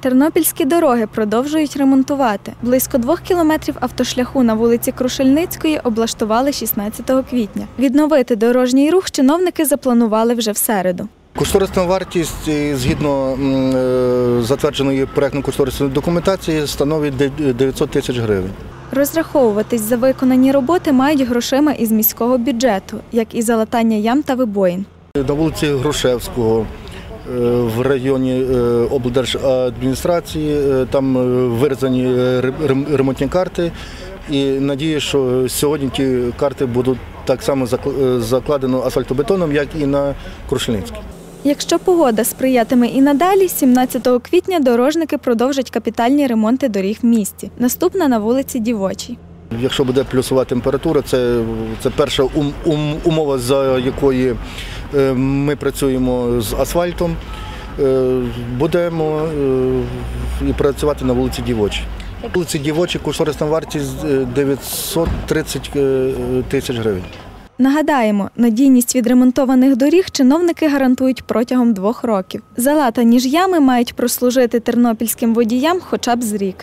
Тернопільські дороги продовжують ремонтувати. Близько двох кілометрів автошляху на вулиці Крушельницької облаштували 16 квітня. Відновити дорожній рух чиновники запланували вже в середу. Кошторисна вартість згідно е, затвердженої проєктно-кошторисної документації становить дев- 900 тисяч гривень. Розраховуватись за виконані роботи мають грошима із міського бюджету, як і залатання ям та вибоїн. На вулиці Грушевського в районі е, облдержадміністрації е, там е, вирізані ре- рем- ремонтні карти. І надію, що сьогодні ті карти будуть так само закл- закладено асфальтобетоном, як і на Крушельницькій. Якщо погода сприятиме і надалі, 17 квітня дорожники продовжать капітальні ремонти доріг в місті. Наступна на вулиці Дівочій. Якщо буде плюсова температура, це, це перша ум, ум, умова, за якої ми працюємо з асфальтом. Е, Будемо е, і працювати на вулиці Дівочі. Вулиці Дівочі кошторисна вартість е, 930 е, тисяч гривень. Нагадаємо, надійність відремонтованих доріг чиновники гарантують протягом двох років. Залатані ж ями мають прослужити тернопільським водіям хоча б з рік.